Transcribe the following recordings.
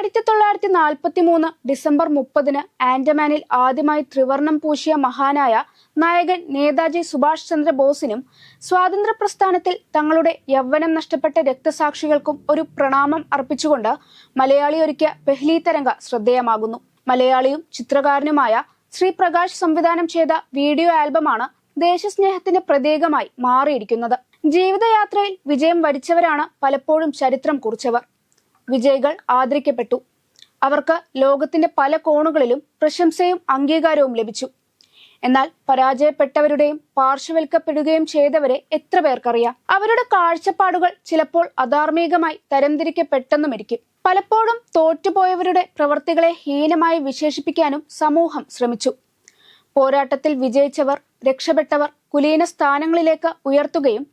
ആയിരത്തി തൊള്ളായിരത്തി നാൽപ്പത്തി മൂന്ന് ഡിസംബർ മുപ്പതിന് ആൻഡമാനിൽ ആദ്യമായി ത്രിവർണം പൂശിയ മഹാനായ നായകൻ നേതാജി സുഭാഷ് ചന്ദ്ര ബോസിനും സ്വാതന്ത്ര്യ പ്രസ്ഥാനത്തിൽ തങ്ങളുടെ യൗവനം നഷ്ടപ്പെട്ട രക്തസാക്ഷികൾക്കും ഒരു പ്രണാമം അർപ്പിച്ചുകൊണ്ട് മലയാളി ഒരുക്കിയ പെഹ്ലി തരംഗ ശ്രദ്ധേയമാകുന്നു. മലയാളിയും ചിത്രകാരനുമായ ശ്രീ പ്രകാശ് സംവിധാനം ചെയ്ത വീഡിയോ ആൽബമാണ് ദേശസ്നേഹത്തിന്റെ പ്രതീകമായി മാറിയിരിക്കുന്നത്. ജീവിതയാത്രയിൽ വിജയം വരിച്ചവരാണ് പലപ്പോഴും ചരിത്രം കുറിച്ചവർ. വിജയികൾ ആദരിക്കപ്പെട്ടു. അവർക്ക് ലോകത്തിന്റെ പല കോണുകളിലും പ്രശംസയും അംഗീകാരവും ലഭിച്ചു. എന്നാൽ പരാജയപ്പെട്ടവരുടെയും പാർശ്വവൽക്കപ്പെടുകയും ചെയ്തവരെ എത്ര പേർക്കറിയാം? അവരുടെ കാഴ്ചപ്പാടുകൾ ചിലപ്പോൾ അധാർമികമായി തരംതിരിക്കപ്പെട്ടെന്നുമിരിക്കും പലപ്പോഴും തോറ്റുപോയവരുടെ പ്രവർത്തികളെ ഹീനമായി വിശേഷിപ്പിക്കാനും സമൂഹം ശ്രമിച്ചു. പോരാട്ടത്തിൽ വിജയിച്ചവർ രക്ഷപ്പെട്ടവർ കുലീന സ്ഥാനങ്ങളിലേക്ക് ഉയർത്തുകയും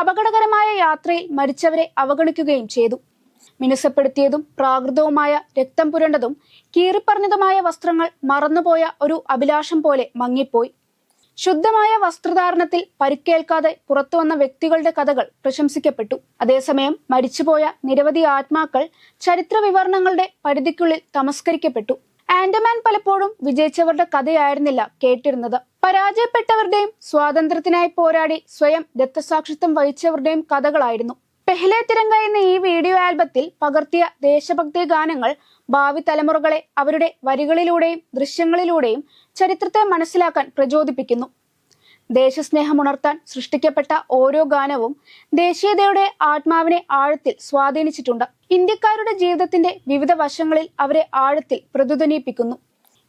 അപകടകരമായ യാത്രയിൽ മരിച്ചവരെ അവഗണിക്കുകയും ചെയ്തു. മിനുസപ്പെടുത്തിയതും പ്രാകൃതവുമായ രക്തം പുരണ്ടതും കീറിപ്പറഞ്ഞതുമായ വസ്ത്രങ്ങൾ മറന്നുപോയ ഒരു അഭിലാഷം പോലെ മങ്ങിപ്പോയി. ശുദ്ധമായ വസ്ത്രധാരണത്തിൽ പരിക്കേൽക്കാതെ പുറത്തുവന്ന വ്യക്തികളുടെ കഥകൾ പ്രശംസിക്കപ്പെട്ടു. അതേസമയം മരിച്ചുപോയ നിരവധി ആത്മാക്കൾ ചരിത്ര വിവരണങ്ങളുടെ പരിധിക്കുള്ളിൽ തമസ്കരിക്കപ്പെട്ടു. ആൻഡമാൻ പലപ്പോഴും വിജയിച്ചവരുടെ കഥയായിരുന്നില്ല കേട്ടിരുന്നത്. പരാജയപ്പെട്ടവരുടെയും സ്വാതന്ത്ര്യത്തിനായി പോരാടി സ്വയം രക്തസാക്ഷിത്വം വഹിച്ചവരുടെയും കഥകളായിരുന്നു. പെഹ്ലെ തിരങ്ക എന്ന ഈ വീഡിയോ ആൽബത്തിൽ പകർത്തിയ ദേശഭക്തി ഗാനങ്ങൾ ഭാവി തലമുറകളെ അവരുടെ വരികളിലൂടെയും ദൃശ്യങ്ങളിലൂടെയും ചരിത്രത്തെ മനസ്സിലാക്കാൻ പ്രചോദിപ്പിക്കുന്നു. ദേശസ്നേഹമുണർത്താൻ സൃഷ്ടിക്കപ്പെട്ട ഓരോ ഗാനവും ദേശീയതയുടെ ആത്മാവിനെ ആഴത്തിൽ സ്വാധീനിച്ചിട്ടുണ്ട്. ഇന്ത്യക്കാരുടെ ജീവിതത്തിന്റെ വിവിധ വശങ്ങളിൽ അവരെ ആഴത്തിൽ പ്രതിധ്വനിപ്പിക്കുന്നു.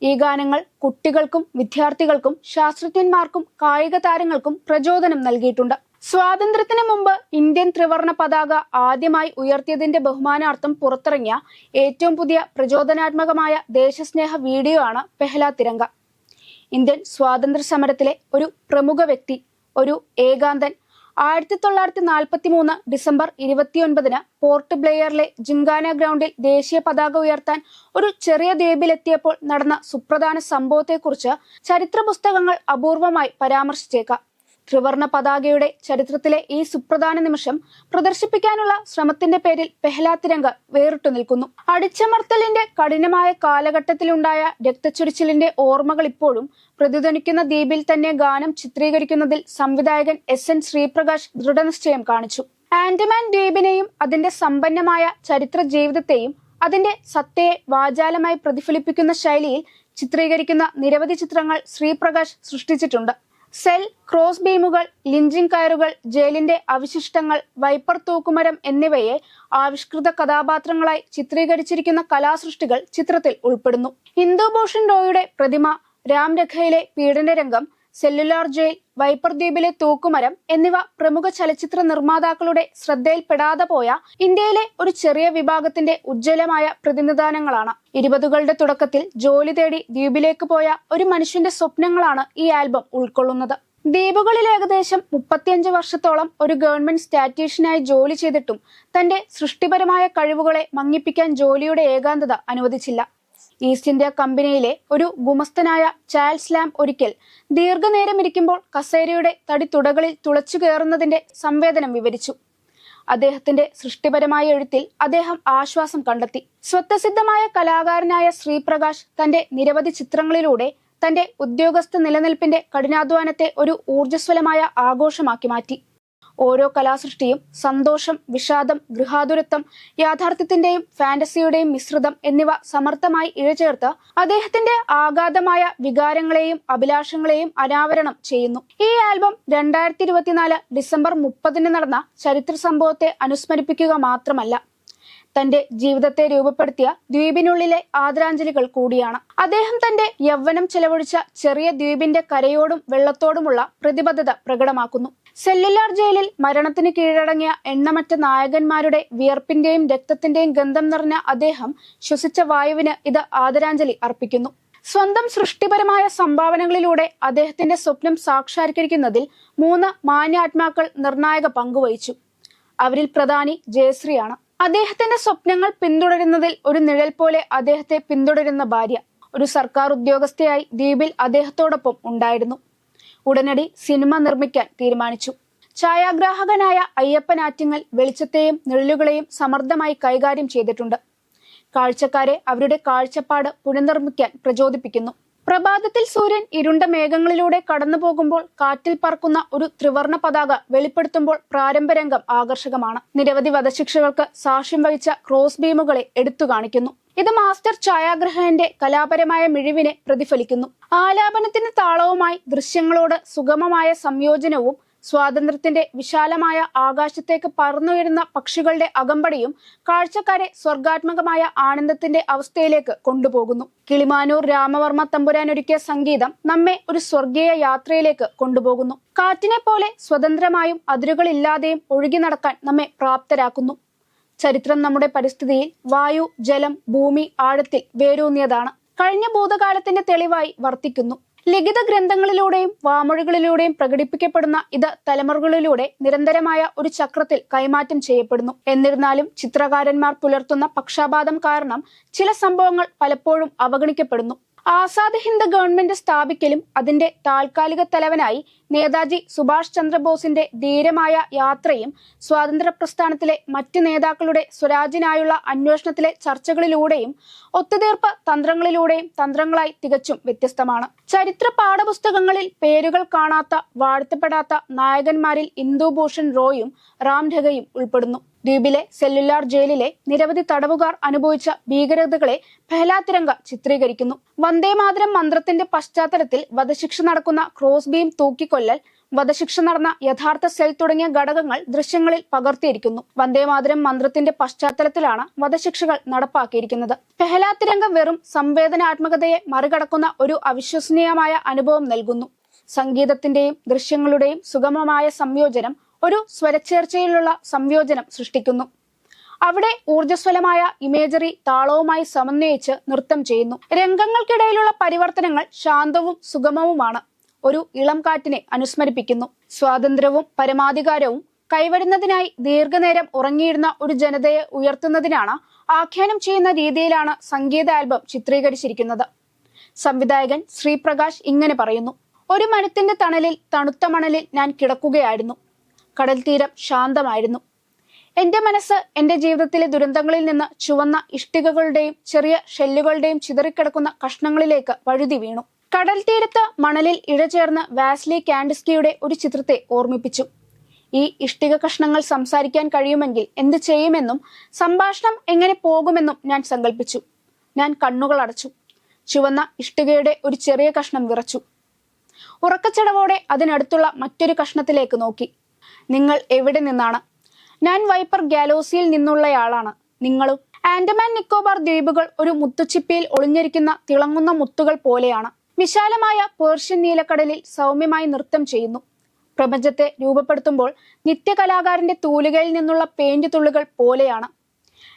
ഈ ഗാനങ്ങൾ കുട്ടികൾക്കും വിദ്യാർത്ഥികൾക്കും ശാസ്ത്രജ്ഞന്മാർക്കും കായിക താരങ്ങൾക്കും പ്രചോദനം നൽകിയിട്ടുണ്ട്. സ്വാതന്ത്ര്യത്തിന് മുമ്പ് ഇന്ത്യൻ ത്രിവർണ പതാക ആദ്യമായി ഉയർത്തിയതിന്റെ ബഹുമാനാർത്ഥം പുറത്തിറങ്ങിയ ഏറ്റവും പുതിയ പ്രചോദനാത്മകമായ ദേശസ്നേഹ വീഡിയോ ആണ് പെഹ്ല തിരങ്ക. ഇന്ത്യൻ സ്വാതന്ത്ര്യ സമരത്തിലെ ഒരു പ്രമുഖ വ്യക്തി ഒരു ഏകാന്തൻ. ആയിരത്തി തൊള്ളായിരത്തി നാൽപ്പത്തി മൂന്ന് ഡിസംബർ ഇരുപത്തിയൊൻപതിന് പോർട്ട് ബ്ലെയറിലെ ജിങ്കാന ഗ്രൗണ്ടിൽ ദേശീയ പതാക ഉയർത്താൻ ഒരു ചെറിയ ദ്വീപിലെത്തിയപ്പോൾ നടന്ന സുപ്രധാന സംഭവത്തെക്കുറിച്ച് ചരിത്ര പുസ്തകങ്ങൾ അപൂർവമായി പരാമർശിച്ചേക്കാം. ത്രിവർണ പതാകയുടെ ചരിത്രത്തിലെ ഈ സുപ്രധാന നിമിഷം പ്രദർശിപ്പിക്കാനുള്ള ശ്രമത്തിന്റെ പേരിൽ പെഹ്ലാ തിരങ്ക വേറിട്ടു നിൽക്കുന്നു. അടിച്ചമർത്തലിന്റെ കഠിനമായ കാലഘട്ടത്തിലുണ്ടായ രക്തച്ചൊരിച്ചിലിന്റെ ഓർമ്മകൾ ഇപ്പോഴും പ്രതിധ്വനിക്കുന്ന ദ്വീപിൽ തന്നെ ഗാനം ചിത്രീകരിക്കുന്നതിൽ സംവിധായകൻ എസ് എൻ ശ്രീപ്രകാശ് ദൃഢനിശ്ചയം കാണിച്ചു. ആൻഡമാൻ ദ്വീപിനെയും അതിന്റെ സമ്പന്നമായ ചരിത്ര ജീവിതത്തെയും അതിന്റെ സത്തയെ വാചാലമായി പ്രതിഫലിപ്പിക്കുന്ന ശൈലിയിൽ ചിത്രീകരിക്കുന്ന നിരവധി ചിത്രങ്ങൾ ശ്രീപ്രകാശ് സൃഷ്ടിച്ചിട്ടുണ്ട്. സെൽ ക്രോസ് ബീമുകൾ ലിഞ്ചിങ് കയറുകൾ ജയിലിന്റെ അവശിഷ്ടങ്ങൾ വൈപ്പർ തൂക്കുമരം എന്നിവയെ ആവിഷ്കൃത കഥാപാത്രങ്ങളായി ചിത്രീകരിച്ചിരിക്കുന്ന കലാസൃഷ്ടികൾ ചിത്രത്തിൽ ഉൾപ്പെടുന്നു. ഇന്ദുഭൂഷൺ റോയുടെ പ്രതിമ രാംരഖയിലെ പീഡനരംഗം സെല്ലുലാർ ജയിൽ വൈപ്പർ ദ്വീപിലെ തൂക്കുമരം എന്നിവ പ്രമുഖ ചലച്ചിത്ര നിർമ്മാതാക്കളുടെ ശ്രദ്ധയിൽപ്പെടാതെ പോയ ഇന്ത്യയിലെ ഒരു ചെറിയ വിഭാഗത്തിന്റെ ഉജ്ജ്വലമായ പ്രതിനിധാനങ്ങളാണ്. ഇരുപതുകളുടെ തുടക്കത്തിൽ ജോലി തേടി ദ്വീപിലേക്ക് പോയ ഒരു മനുഷ്യന്റെ സ്വപ്നങ്ങളാണ് ഈ ആൽബം ഉൾക്കൊള്ളുന്നത്. ദ്വീപുകളിൽ ഏകദേശം മുപ്പത്തിയഞ്ച് വർഷത്തോളം ഒരു ഗവൺമെന്റ് സ്റ്റാറ്റീഷ്യനായി ജോലി ചെയ്തിട്ടും തന്റെ സൃഷ്ടിപരമായ കഴിവുകളെ മങ്ങിപ്പിക്കാൻ ജോലിയുടെ ഏകാന്തത അനുവദിച്ചില്ല. ഈസ്റ്റ് ഇന്ത്യ കമ്പനിയിലെ ഒരു ഗുമസ്തനായ ചാൾസ് ലാം ഒരിക്കൽ ദീർഘനേരം ഇരിക്കുമ്പോൾ കസേരയുടെ തടി തുടകളിൽ തുളച്ചു കയറുന്നതിന്റെ സംവേദനം വിവരിച്ചു. അദ്ദേഹത്തിന്റെ സൃഷ്ടിപരമായ എഴുത്തിൽ അദ്ദേഹം ആശ്വാസം കണ്ടെത്തി. സ്വത്തസിദ്ധമായ കലാകാരനായ ശ്രീപ്രകാശ് തന്റെ നിരവധി ചിത്രങ്ങളിലൂടെ തന്റെ ഉദ്യോഗസ്ഥ നിലനിൽപ്പിന്റെ കഠിനാധ്വാനത്തെ ഒരു ഊർജസ്വലമായ ആഘോഷമാക്കി മാറ്റി. ഓരോ കലാസൃഷ്ടിയും സന്തോഷം വിഷാദം ഗൃഹാതുരത്വം യാഥാർത്ഥ്യത്തിന്റെയും ഫാന്റസിയുടെയും മിശ്രിതം എന്നിവ സമർത്ഥമായി ഇഴചേർത്ത് അദ്ദേഹത്തിന്റെ ആഘാതമായ വികാരങ്ങളെയും അഭിലാഷങ്ങളെയും അനാവരണം ചെയ്യുന്നു. ഈ ആൽബം രണ്ടായിരത്തി ഡിസംബർ മുപ്പതിന് നടന്ന ചരിത്ര സംഭവത്തെ അനുസ്മരിപ്പിക്കുക മാത്രമല്ല തന്റെ ജീവിതത്തെ രൂപപ്പെടുത്തിയ ദ്വീപിനുള്ളിലെ ആദരാഞ്ജലികൾ കൂടിയാണ്. അദ്ദേഹം തന്റെ യൗവനം ചെലവഴിച്ച ചെറിയ ദ്വീപിന്റെ കരയോടും വെള്ളത്തോടുമുള്ള പ്രതിബദ്ധത പ്രകടമാക്കുന്നു. സെല്ലുലാർ ജയിലിൽ മരണത്തിന് കീഴടങ്ങിയ എണ്ണമറ്റ നായകന്മാരുടെ വിയർപ്പിന്റെയും രക്തത്തിന്റെയും ഗന്ധം നിറഞ്ഞ അദ്ദേഹം ശ്വസിച്ച വായുവിന് ഇത് ആദരാഞ്ജലി അർപ്പിക്കുന്നു. സ്വന്തം സൃഷ്ടിപരമായ സംഭാവനകളിലൂടെ അദ്ദേഹത്തിന്റെ സ്വപ്നം സാക്ഷാത്കരിക്കുന്നതിൽ മൂന്ന് മാന്യാത്മാക്കൾ നിർണായക പങ്കുവഹിച്ചു. അവരിൽ പ്രധാനി ജയശ്രീയാണ്. അദ്ദേഹത്തിന്റെ സ്വപ്നങ്ങൾ പിന്തുടരുന്നതിൽ ഒരു നിഴൽ പോലെ അദ്ദേഹത്തെ പിന്തുടരുന്ന ഭാര്യ ഒരു സർക്കാർ ഉദ്യോഗസ്ഥയായി ദ്വീപിൽ അദ്ദേഹത്തോടൊപ്പം ഉണ്ടായിരുന്നു. ഉടനടി സിനിമ നിർമ്മിക്കാൻ തീരുമാനിച്ചു. ഛായാഗ്രാഹകനായ അയ്യപ്പൻ ആറ്റിങ്ങൽ വെളിച്ചത്തെയും നിഴലുകളെയും സമർത്ഥമായി കൈകാര്യം ചെയ്തിട്ടുണ്ട്. കാഴ്ചക്കാരെ അവരുടെ കാഴ്ചപ്പാട് പുനർനിർമ്മിക്കാൻ പ്രചോദിപ്പിക്കുന്നു. പ്രഭാതത്തിൽ സൂര്യൻ ഇരുണ്ട മേഘങ്ങളിലൂടെ കടന്നു പോകുമ്പോൾ കാറ്റിൽ പറക്കുന്ന ഒരു ത്രിവർണ പതാക വെളിപ്പെടുത്തുമ്പോൾ പ്രാരംഭരംഗം ആകർഷകമാണ്. നിരവധി വധശിക്ഷകൾക്ക് സാക്ഷ്യം വഹിച്ച ക്രോസ് ബീമുകളെ എടുത്തു കാണിക്കുന്നു. ഇത് മാസ്റ്റർ ഛായാഗ്രഹന്റെ കലാപരമായ മിഴിവിനെ പ്രതിഫലിക്കുന്നു. ആലാപനത്തിന് താളവുമായി ദൃശ്യങ്ങളോട് സുഗമമായ സംയോജനവും സ്വാതന്ത്ര്യത്തിന്റെ വിശാലമായ ആകാശത്തേക്ക് പറന്നുയരുന്ന പക്ഷികളുടെ അകമ്പടിയും കാഴ്ചക്കാരെ സ്വർഗാത്മകമായ ആനന്ദത്തിന്റെ അവസ്ഥയിലേക്ക് കൊണ്ടുപോകുന്നു. കിളിമാനൂർ രാമവർമ്മ തമ്പുരാൻ ഒരുക്കിയ സംഗീതം നമ്മെ ഒരു സ്വർഗീയ യാത്രയിലേക്ക് കൊണ്ടുപോകുന്നു. കാറ്റിനെ പോലെ സ്വതന്ത്രമായും അതിരുകളില്ലാതെയും ഒഴുകി നടക്കാൻ നമ്മെ പ്രാപ്തരാക്കുന്നു. ചരിത്രം നമ്മുടെ പരിസ്ഥിതിയിൽ വായു ജലം ഭൂമി ആഴത്തിൽ വേരൂന്നിയതാണ്. കഴിഞ്ഞ ഭൂതകാലത്തിന്റെ തെളിവായി വർത്തിക്കുന്നു. ലിഖിത ഗ്രന്ഥങ്ങളിലൂടെയും വാമൊഴികളിലൂടെയും പ്രകടിപ്പിക്കപ്പെടുന്ന ഇത് തലമുറകളിലൂടെ നിരന്തരമായ ഒരു ചക്രത്തിൽ കൈമാറ്റം ചെയ്യപ്പെടുന്നു. എന്നിരുന്നാലും ചിത്രകാരന്മാർ പുലർത്തുന്ന പക്ഷാപാതം കാരണം ചില സംഭവങ്ങൾ പലപ്പോഴും അവഗണിക്കപ്പെടുന്നു. ആസാദ് ഹിന്ദ് ഗവൺമെന്റ് സ്ഥാപിക്കലും അതിന്റെ താൽക്കാലിക തലവനായി നേതാജി സുഭാഷ് ചന്ദ്രബോസിന്റെ ധീരമായ യാത്രയും സ്വാതന്ത്ര്യ പ്രസ്ഥാനത്തിലെ മറ്റ് നേതാക്കളുടെ സ്വരാജിനായുള്ള അന്വേഷണത്തിലെ ചർച്ചകളിലൂടെയും ഒത്തുതീർപ്പ് തന്ത്രങ്ങളിലൂടെയും തന്ത്രങ്ങളായി തികച്ചും വ്യത്യസ്തമാണ്. ചരിത്ര പാഠപുസ്തകങ്ങളിൽ പേരുകൾ കാണാത്ത വാഴ്ത്തപ്പെടാത്ത നായകന്മാരിൽ ഇന്ദുഭൂഷൺ റോയും റാം ഠഗയും ഉൾപ്പെടുന്നു. ദ്വീപിലെ സെല്ലുലാർ ജയിലിലെ നിരവധി തടവുകാർ അനുഭവിച്ച ഭീകരതകളെ പെഹ്ലാത്തിരംഗ ചിത്രീകരിക്കുന്നു. വന്ദേമാതരം മന്ത്രത്തിന്റെ പശ്ചാത്തലത്തിൽ വധശിക്ഷ നടക്കുന്ന ക്രോസ് ബീം തൂക്കിക്കൊല്ലൽ വധശിക്ഷ നടന്ന യഥാർത്ഥ സെൽ തുടങ്ങിയ ഘടകങ്ങൾ ദൃശ്യങ്ങളിൽ പകർത്തിയിരിക്കുന്നു. വന്ദേമാതരം മന്ത്രത്തിന്റെ പശ്ചാത്തലത്തിലാണ് വധശിക്ഷകൾ നടപ്പാക്കിയിരിക്കുന്നത്. പെഹലാത്തിരംഗ വെറും സംവേദനാത്മകതയെ മറികടക്കുന്ന ഒരു അവിശ്വസനീയമായ അനുഭവം നൽകുന്നു. സംഗീതത്തിന്റെയും ദൃശ്യങ്ങളുടെയും സുഗമമായ സംയോജനം ഒരു സ്വരച്ചേർച്ചയിലുള്ള സംയോജനം സൃഷ്ടിക്കുന്നു. അവിടെ ഊർജസ്വലമായ ഇമേജറി താളവുമായി സമന്വയിച്ച് നൃത്തം ചെയ്യുന്നു. രംഗങ്ങൾക്കിടയിലുള്ള പരിവർത്തനങ്ങൾ ശാന്തവും സുഗമവുമാണ്. ഒരു ഇളം കാറ്റിനെ അനുസ്മരിപ്പിക്കുന്നു. സ്വാതന്ത്ര്യവും പരമാധികാരവും കൈവരുന്നതിനായി ദീർഘനേരം ഉറങ്ങിയിരുന്ന ഒരു ജനതയെ ഉയർത്തുന്നതിനാണ് ആഖ്യാനം ചെയ്യുന്ന രീതിയിലാണ് സംഗീത ആൽബം ചിത്രീകരിച്ചിരിക്കുന്നത്. സംവിധായകൻ ശ്രീപ്രകാശ് ഇങ്ങനെ പറയുന്നു ഒരു മരത്തിന്റെ തണലിൽ തണുത്ത മണലിൽ ഞാൻ കിടക്കുകയായിരുന്നു. കടൽ തീരം ശാന്തമായിരുന്നു. എന്റെ മനസ്സ് എന്റെ ജീവിതത്തിലെ ദുരന്തങ്ങളിൽ നിന്ന് ചുവന്ന ഇഷ്ടികകളുടെയും ചെറിയ ഷെല്ലുകളുടെയും ചിതറിക്കിടക്കുന്ന കഷ്ണങ്ങളിലേക്ക് വഴുതി വീണു. കടൽ തീരത്ത് മണലിൽ ഇഴചേർന്ന് വാസ്ലി കാൻഡിസ്കിയുടെ ഒരു ചിത്രത്തെ ഓർമ്മിപ്പിച്ചു. ഈ ഇഷ്ടിക കഷ്ണങ്ങൾ സംസാരിക്കാൻ കഴിയുമെങ്കിൽ എന്ത് ചെയ്യുമെന്നും സംഭാഷണം എങ്ങനെ പോകുമെന്നും ഞാൻ സങ്കല്പിച്ചു ഞാൻ കണ്ണുകൾ അടച്ചു. ചുവന്ന ഇഷ്ടികയുടെ ഒരു ചെറിയ കഷ്ണം വിറച്ചു. ഉറക്കച്ചടവോടെ അതിനടുത്തുള്ള മറ്റൊരു കഷ്ണത്തിലേക്ക് നോക്കി. നിങ്ങൾ എവിടെ നിന്നാണ് ഞാൻ വൈപ്പർ ഗാലോസിയിൽ നിന്നുള്ളയാളാണ്. നിങ്ങളും. ആൻഡമാൻ നിക്കോബാർ ദ്വീപുകൾ ഒരു മുത്തുച്ചിപ്പിയിൽ ഒളിഞ്ഞിരിക്കുന്ന തിളങ്ങുന്ന മുത്തുകൾ പോലെയാണ്. വിശാലമായ പേർഷ്യൻ നീലക്കടലിൽ സൗമ്യമായി നൃത്തം ചെയ്യുന്നു. പ്രപഞ്ചത്തെ രൂപപ്പെടുത്തുമ്പോൾ നിത്യകലാകാരന്റെ തൂലികയിൽ നിന്നുള്ള പെയിന്റ് തുള്ളികൾ പോലെയാണ്.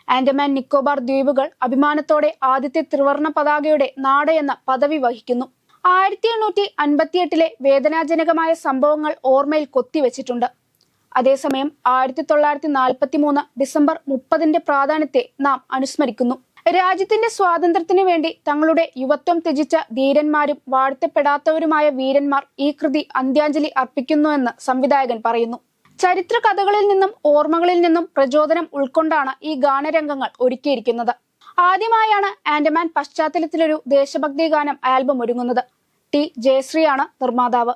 ആൻഡമാൻ നിക്കോബാർ ദ്വീപുകൾ അഭിമാനത്തോടെ ആദ്യത്തെ ത്രിവർണ പതാകയുടെ നാട് എന്ന പദവി വഹിക്കുന്നു. ആയിരത്തി എണ്ണൂറ്റി അൻപത്തിയെട്ടിലെ വേദനാജനകമായ സംഭവങ്ങൾ ഓർമ്മയിൽ കൊത്തിവെച്ചിട്ടുണ്ട്. അതേസമയം ആയിരത്തി തൊള്ളായിരത്തി നാൽപ്പത്തി മൂന്ന് ഡിസംബർ മുപ്പതിന്റെ പ്രാധാന്യത്തെ നാം അനുസ്മരിക്കുന്നു. രാജ്യത്തിന്റെ സ്വാതന്ത്ര്യത്തിന് വേണ്ടി തങ്ങളുടെ യുവത്വം ത്യജിച്ച ധീരന്മാരും വാഴ്ത്തപ്പെടാത്തവരുമായ വീരന്മാർ ഈ കൃതി അന്ത്യാഞ്ജലി അർപ്പിക്കുന്നുവെന്ന് സംവിധായകൻ പറയുന്നു. ചരിത്ര കഥകളിൽ നിന്നും ഓർമ്മകളിൽ നിന്നും പ്രചോദനം ഉൾക്കൊണ്ടാണ് ഈ ഗാനരംഗങ്ങൾ ഒരുക്കിയിരിക്കുന്നത്. ആദ്യമായാണ് ആൻഡമാൻ പശ്ചാത്തലത്തിലൊരു ദേശഭക്തി ഗാനം ആൽബം ഒരുങ്ങുന്നത്. ടി ജയശ്രീയാണ് നിർമ്മാതാവ്.